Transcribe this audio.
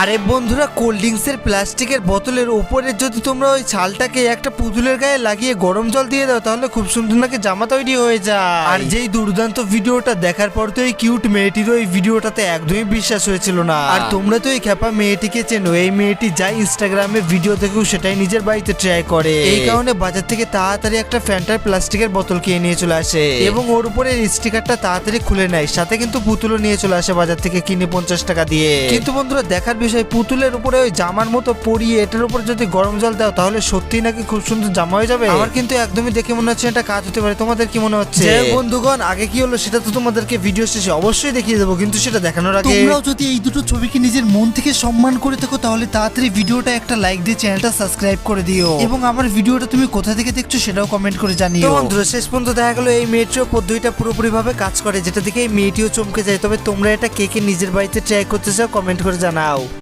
আরে বন্ধুরা কোল্ড ড্রিঙ্কসের প্লাস্টিকের বোতলের উপরে যদি তোমরা ওই ছালটাকে একটা পুতুলের গায়ে লাগিয়ে গরম জল দিয়ে দাও, তাহলে খুব সুন্দর নাকি জামা তৈরি হয়ে যায়। আর যেই দুর্দান্ত ভিডিওটা দেখার পর তো এই কিউট মেয়েটির ওই ভিডিওটাতে একদমই বিশ্বাস হয়েছিল না। আর তোমরা তো এই খেপা মেয়েটিকে চেনো, এই মেয়েটি যা ইনস্টাগ্রামে ভিডিও দেখেও সেটাই নিজের বাড়িতে ট্রাই করে। এই কারণে বাজার থেকে তাড়াতাড়ি একটা ফ্যান্টার প্লাস্টিকের বোতল কিনে নিয়ে চলে আসে। এবং ওর উপরে স্টিকারটা তাড়াতাড়ি খুলে নেয়, সাথে কিন্তু পুতুলও নিয়ে চলে আসে বাজার থেকে কিনে পঞ্চাশ টাকা দিয়ে। কিন্তু বন্ধুরা, দেখার বিষয় পুতুলের উপরে ওই জামার মতো পরিয়ে এটার উপর যদি গরম জল দাও তাহলে সত্যি নাকি খুব সুন্দর জামা হয়ে যাবে? আমার কিন্তু একদমই দেখে মনে হচ্ছে এটা কাজ হতে পারে। তোমাদের কি মনে হচ্ছে? বন্ধুগণ আগে কি হলো সেটা তো তোমাদেরকে ভিডিও শেষে অবশ্যই দেখিয়ে দেবো কিন্তু সেটা দেখানোর আগে তোমরাও যদি এই দুটো ছবিকে নিজের মন থেকে সম্মান করে থাকো তাহলে তাড়াতাড়ি ভিডিওটা একটা লাইক দিয়ে চ্যানেলটা সাবস্ক্রাইব করে দিও। এবং আমার ভিডিওটা তুমি কোথা থেকে দেখছ সেটাও কমেন্ট করে জানিও। বন্ধুরা শেষ পর্যন্ত দেখা গেলো এই মেয়েটিও পদ্ধতিটা পুরোপুরি ভাবে কাজ করে। যেটা দেখে এই মেয়েটিও চমকে যায়। তবে তোমরা এটা কে কে নিজের বাড়িতে ট্রাই করতে চাও কমেন্ট করে জানাও।